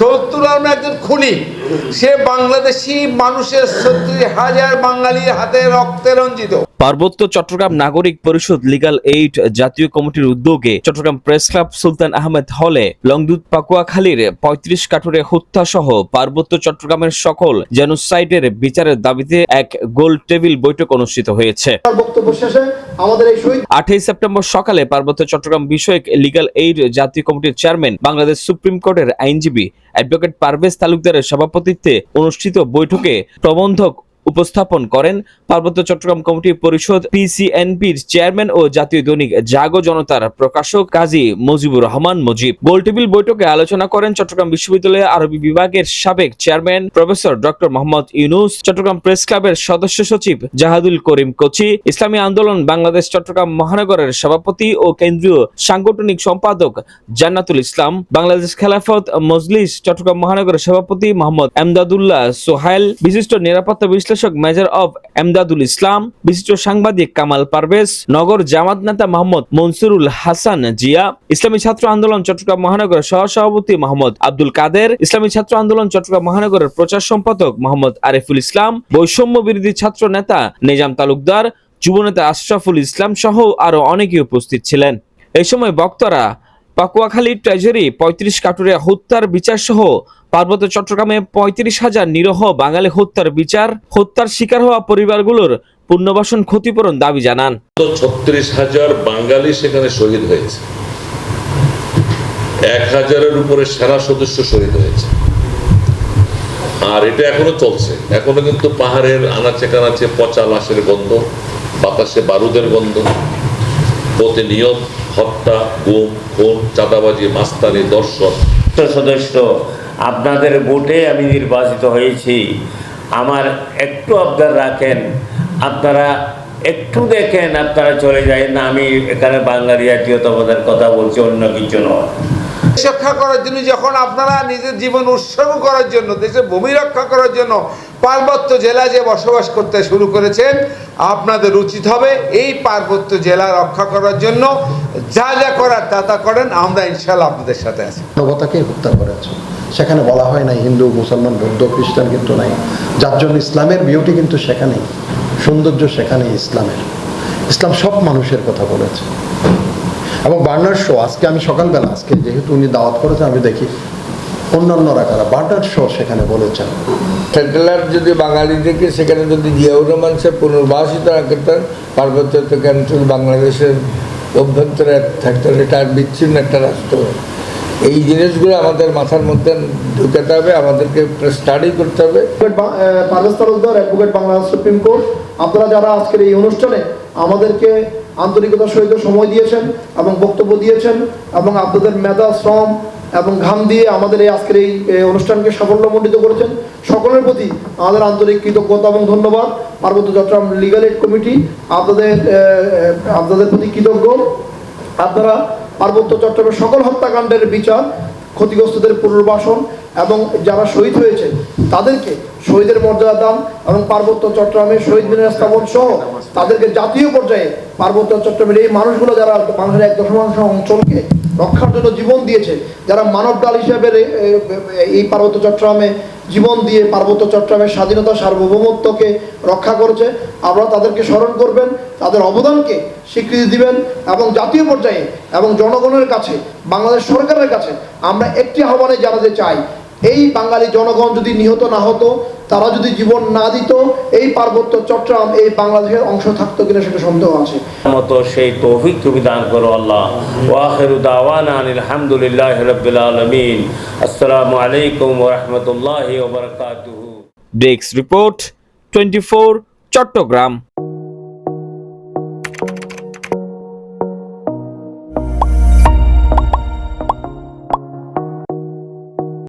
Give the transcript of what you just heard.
সত্তর একজন খুনি। সে বাংলাদেশি মানুষের সত্তর হাজার বাঙালির হাতে রক্তে রঞ্জিত। পার্বত্য চট্টগ্রাম নাগরিক পরিষদ লিগাল এইড জাতীয় কমিটির উদ্যোগে চট্টগ্রাম প্রেস ক্লাব সুলতান আহমেদ হলে লংদুত পাকুয়াখালীর পঁয়ত্রিশ কাঠুরে হত্যা সহ পার্বত্য চট্টগ্রামের সকল জেনোসাইডের বিচারের দাবিতে এক গোল টেবিল বৈঠক অনুষ্ঠিত হয়েছে। আটই সেপ্টেম্বর সকালে পার্বত্য চট্টগ্রাম বিষয়ক লিগাল এইড জাতীয় কমিটির চেয়ারম্যান বাংলাদেশ সুপ্রিম কোর্টের আইনজীবী অ্যাডভোকেট পারভেজ তালুকদারের সভাপতিত্বে অনুষ্ঠিত বৈঠকে প্রবন্ধক উপস্থাপন করেন পার্বত্য চট্টগ্রাম কমিটি পরিষদ পিসিএনপির চেয়ারম্যান ও জাতীয় দৈনিক জাগো জনতার প্রকাশক কাজী মুজিবুর রহমান মুজিব। গোলটেবিল বৈঠকে আলোচনা করেন চট্টগ্রাম বিশ্ববিদ্যালয়ের আরবি বিভাগের সাবেক chairman professor doctor Mohammad Yunus, Chittagong press ক্লাবের সদস্য সচিব জাহাদুল করিম কোচি, ইসলামী আন্দোলন বাংলাদেশ চট্টগ্রাম মহানগরের সভাপতি ও কেন্দ্রীয় সাংগঠনিক সম্পাদক জান্নাতুল ইসলাম, বাংলাদেশ খেলাফত মজলিস চট্টগ্রাম মহানগরের সভাপতি মোহাম্মদ এমদাদুল্লাহ সোহাইল, বিশিষ্ট নিরাপত্তা বিশ্লেষক মেজর অব এমদাদুল ইসলাম, বিশিষ্ট সাংবাদিক কামাল পারভেজ, নগর জামাত নেতা মোহাম্মদ মনসুরুল হাসান জিয়া, ইসলামী ছাত্র আন্দোলন চট্টগ্রাম মহানগরের সহসভাপতি মোহাম্মদ আব্দুল কাদের, ইসলামী ছাত্র আন্দোলন চট্টগ্রাম মহানগরের প্রচার সম্পাদক মোহাম্মদ আরিফুল ইসলাম, বৈষম্য বিরোধী ছাত্র নেতা নিজাম তালুকদার যুবনেতা আশরাফুল ইসলাম সহ আরও অনেকে উপস্থিত ছিলেন। এই সময় বক্তারা পাকুয়াখালী ট্রেজারি পঁয়ত্রিশ কাটুরিয়া হত্যার বিচার সহ পার্বত্য চট্টগ্রামে পঁয়ত্রিশ হাজার নিরহ বাঙালি হত্যার বিচার, হত্যার শিকার হওয়া পরিবারগুলোর পুনর্বাসন ক্ষতিপূরণ দাবি জানান। ছত্রিশ হাজার বাঙালি সেখানে শহীদ হয়েছে। এক হাজারের উপরে সেনা সদস্য শহীদ হয়েছে। আর এটা এখনও চলছে। এখনও কিন্তু পাহাড়ের আনাচে কানাচে পচা লাশের গন্ধ, বাতাসে বারুদের গন্ধ প্রতিনিয়ত হত্যা, গুম, খুন, চাঁদাবাজি, মাস্তানি দর্শন সদস্য, আপনাদের ভোটে আমি নির্বাচিত হয়েছি। আমার একটু আবদার রাখেন। আপনারা একটু দেখেন, আপনারা চলে যায় না আমি এখানে বাঙালি জাতীয়তাবাদের কথা বলছি, অন্য কিছু নয়। রক্ষা করার জন্য, যখন আপনারা নিজের জীবন উৎসর্গ করার জন্য, দেশের ভূমি রক্ষা করার জন্য পার্বত্য জেলায় যে বসবাস করতে শুরু করেছেন, আপনাদের উচিত হবে এই পার্বত্য জেলা রক্ষা করার জন্য যা যা করার তা তা করেন। আমরা ইনশাল্লাহ আপনাদের সাথে আছি। মানবতাকে হত্যা করেছে সেখানে বলা হয় না হিন্দু, মুসলমান, বৌদ্ধ, খ্রিস্টান কিন্তু নাই। যার জন্য ইসলামের বিউটি কিন্তু সেখানেই। সৌন্দর্য সেখানেই ইসলামের। ইসলাম সব মানুষের কথা বলেছে। এবং বার্নার শো আজকে আমি সকালবেলা আজকে যেহেতু উনি দাওয়াত করেছেন আমি দেখি অন্যান্যরা কারা? বার্নার শো সেখানে বলেছেন। সেটেলার যদি বাঙালি থেকে সেখানে যদি জিয়াউর রহমান সাহেব পুনর্বাসিত রাখতেন পার্বত্য অঞ্চল বাংলাদেশের অভ্যন্তরে থাকতেন এটা বিচ্ছিন্ন একটা রাষ্ট্র। এই জিনিসগুলো আমাদের মাথার মধ্যে ঢুকাতে হবে আমাদেরকে স্টাডি করতে হবে। Parvez Talukdar advocate Bangladesh supreme court আপনারা যারা আজকের এই অনুষ্ঠানে আমাদেরকে আন্তরিকতার সহিত সময় দিয়েছেন এবং বক্তব্য দিয়েছেন এবং আপনাদের মেধা, শ্রম এবং ঘাম দিয়ে আমাদের এই আজকের এই অনুষ্ঠানকে সাফল্যমণ্ডিত করেছেন। সকলের প্রতি আমাদের আন্তরিক কৃতজ্ঞতা এবং ধন্যবাদ। পার্বত্য চট্টগ্রাম লিগাল এইড কমিটি আপনাদের আপনাদের প্রতি কৃতজ্ঞ। আপনারা পার্বত্য চট্টগ্রামের সকল হত্যাকাণ্ডের বিচার ক্ষতিগ্রস্তদের পুনর্বাসন এবং যারা শহীদ হয়েছে, তাদেরকে শহীদের মর্যাদা দান এবং পার্বত্য চট্টগ্রামে শহীদ মিনার স্থাপন সহ তাদেরকে জাতীয় পর্যায়ে পার্বত্য চট্টগ্রামের এই মানুষগুলো যারা মানুষের এক দশমাংশ অঞ্চলকে রক্ষার জন্য জীবন দিয়েছে, যারা মানব ডাল হিসেবে এই পার্বত্য চট্টগ্রামে জীবন দিয়ে পার্বত্য চট্টগ্রামের স্বাধীনতা সার্বভৌমত্বকে রক্ষা করেছে। আমরা তাদেরকে স্মরণ করবেন, তাদের অবদানকে স্বীকৃতি দিবেন এবং জাতীয় পর্যায়ে এবং জনগণের কাছে, বাংলাদেশ সরকারের কাছে আমরা একটি আহ্বানে জানাতে চাই এই বাঙালি জনগণ যদি নিহত না হতো তারা যদি জীবন না দিত এই পার্বত্য চট্টগ্রাম এই বাংলাদেশের অংশ থাকতো কিনা সেটা সন্দেহ আছে। মতো সেই তৌফিক তুমি দান করো আল্লাহ। ওয়াখিরু দাওয়ানা আনিল হামদুলিল্লাহ রাব্বিল আলামিন। আসসালামু আলাইকুম ওয়া রাহমাতুল্লাহি ওয়া বারাকাতুহু। Desk report twenty Chittagong